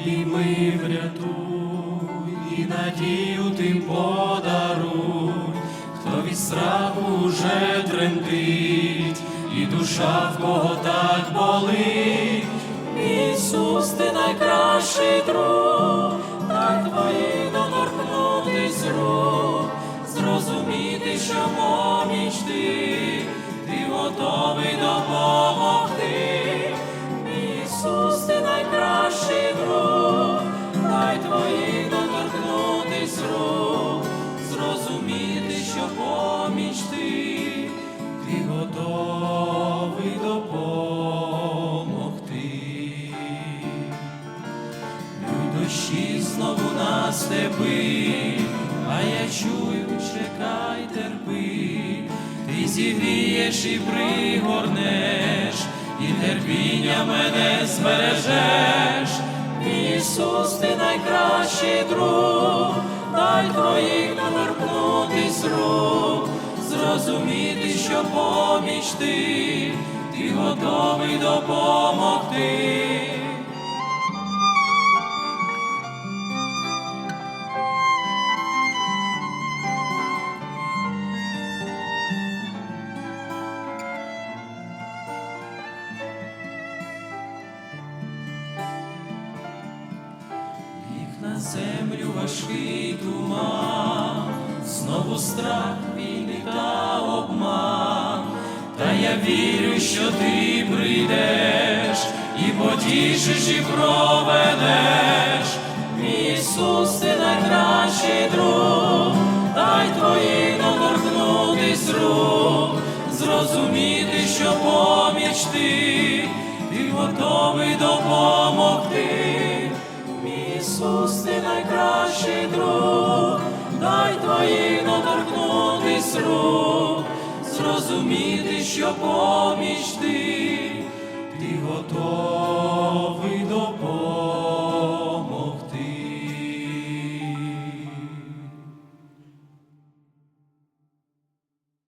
обійми врятуй, і надію ти подаруй, хто від страху вже тремтить, і душа в кого так болить. Ісус, ти найкращий друг, так твої доторкнутись рук, зрозуміти, що поміч дай твої доторкнутись зрозуміти, що поміч ти, ти готовий допомогти. Люй дощі знову на а я чую, чекай, терпи, ти зігрієш і пригорнеш, і терпіння мене збережеш. Ісус, ти друг, дай твоїх доторкнутись рук, зрозуміти, що поміч ти, ти готовий допомогти. На землю важкий туман, знову страх війни та обман, та я вірю, що ти прийдеш і потішиш, і проведеш. Ісус, ти найкращий друг, дай твої доторкнутись рук, зрозуміти, що поміч ти, ти готовий допомогти. Ісус, ти найкращий друг, дай твої доторкнутись рук, зрозуміти, що поміч ти, ти готовий допомогти.